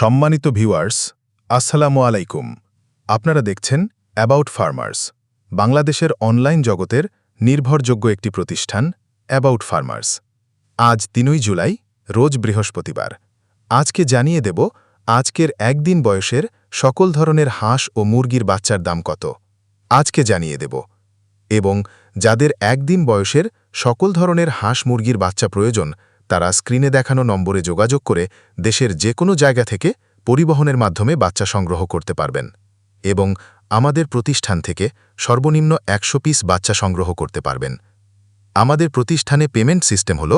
সম্মানিত ভিউয়ার্স, আসসালামু আলাইকুম। আপনারা দেখছেন অ্যাবাউট ফার্মার্স বাংলাদেশের অনলাইন জগতের নির্ভরযোগ্য একটি প্রতিষ্ঠান অ্যাবাউট ফার্মার্স আজ তিনই জুলাই, রোজ বৃহস্পতিবার। আজকে জানিয়ে দেব আজকের একদিন বয়সের সকল ধরনের হাঁস ও মুরগির বাচ্চার দাম কত। আজকে জানিয়ে দেব। এবং যাদের একদিন বয়সের সকল ধরনের হাঁস মুরগির বাচ্চা প্রয়োজন তারা স্ক্রিনে দেখানো নম্বরে যোগাযোগ করে দেশের যে কোনো জায়গা থেকে পরিবহনের মাধ্যমে বাচ্চা সংগ্রহ করতে পারবেন এবং আমাদের প্রতিষ্ঠান থেকে সর্বনিম্ন একশো পিস বাচ্চা সংগ্রহ করতে পারবেন। আমাদের প্রতিষ্ঠানে পেমেন্ট সিস্টেম হল,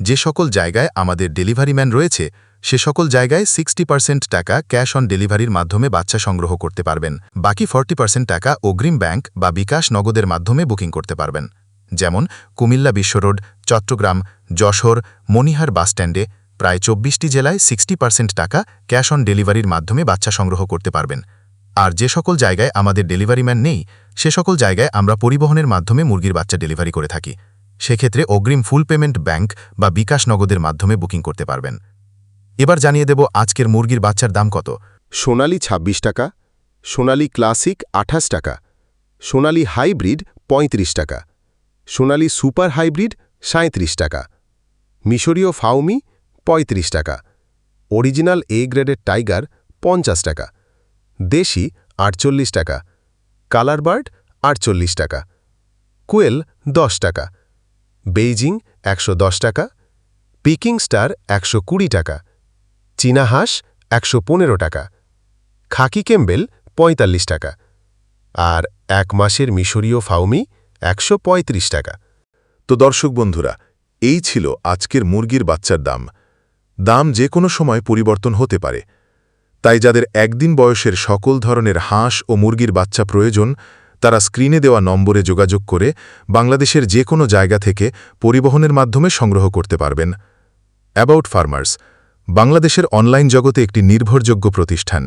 যে সকল জায়গায় আমাদের ডেলিভারি ম্যান রয়েছে, সে সকল জায়গায় সিক্সটি পার্সেন্ট টাকা ক্যাশ অন ডেলিভারির মাধ্যমে বাচ্চা সংগ্রহ করতে পারবেন। বাকি ফর্টি পার্সেন্ট টাকা অগ্রিম ব্যাংক বা বিকাশ নগদের মাধ্যমে বুকিং করতে পারবেন। যেমন কুমিল্লা বিশ্ব রোড, চট্টগ্রাম, যশোর, মনিহার বাসস্ট্যান্ডে প্রায় চব্বিশটি জেলায় সিক্সটি পার্সেন্ট টাকা ক্যাশ অন ডেলিভারির মাধ্যমে বাচ্চা সংগ্রহ করতে পারবেন। আর যে সকল জায়গায় আমাদের ডেলিভারি ম্যান নেই, সে সকল জায়গায় আমরা পরিবহনের মাধ্যমে মুরগির বাচ্চা ডেলিভারি করে থাকি। সেক্ষেত্রে অগ্রিম ফুল পেমেন্ট ব্যাংক বা বিকাশ নগদের মাধ্যমে বুকিং করতে পারবেন। এবার জানিয়ে দেব আজকের মুরগির বাচ্চার দাম কত। সোনালি ২৬ টাকা, সোনালি ক্লাসিক আঠাশ টাকা, সোনালি হাইব্রিড ৩৫ টাকা সোনালি সুপার হাইব্রিড সাঁত্রিশ টাকা। মিশরীয় ফাউমি ৩৫ টাকা। অরিজিনাল এ গ্রেডের টাইগার পঞ্চাশ টাকা। দেশি আটচল্লিশ টাকা। কালার বার্ড আটচল্লিশ টাকা। কুয়েল দশ টাকা। বেইজিং একশো দশ টাকা। পিকিং স্টার একশো কুড়ি টাকা। চীনা হাঁস একশো পনেরো টাকা। খাকি কেম্বেল ৪৫ টাকা। আর এক মাসের মিশরীয় ফাউমি একশ পঁয়ত্রিশ টাকা। তো দর্শক বন্ধুরা, এই ছিল আজকের মুরগির বাচ্চার দাম। দাম যে কোনো সময় পরিবর্তন হতে পারে। তাই যাদের একদিন বয়সের সকল ধরনের হাঁস ও মুরগির বাচ্চা প্রয়োজন, তারা স্ক্রিনে দেওয়া নম্বরে যোগাযোগ করে বাংলাদেশের যে কোনো জায়গা থেকে পরিবহনের মাধ্যমে সংগ্রহ করতে পারবেন। অ্যাবাউট ফার্মার্স, বাংলাদেশের অনলাইন জগতে একটি নির্ভরযোগ্য প্রতিষ্ঠান।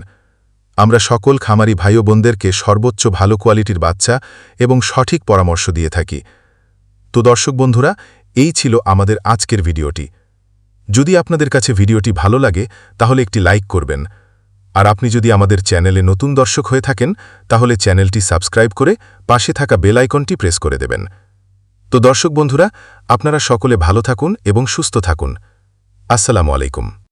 আমরা সকল খামারি ভাই বোনদেরকে সর্বোচ্চ ভালো কোয়ালিটির বাচ্চা এবং সঠিক পরামর্শ দিয়ে থাকি। তো দর্শক বন্ধুরা, এই ছিল আমাদের আজকের ভিডিওটি। যদি আপনাদের কাছে ভিডিওটি ভালো লাগে, তাহলে একটি লাইক করবেন। আর আপনি যদি আমাদের চ্যানেলে নতুন দর্শক হয়ে থাকেন, তাহলে চ্যানেলটি সাবস্ক্রাইব করে পাশে থাকা বেল আইকনটি প্রেস করে দেবেন। তো দর্শক বন্ধুরা, আপনারা সকলে ভালো থাকুন এবং সুস্থ থাকুন। আসসালামু আলাইকুম।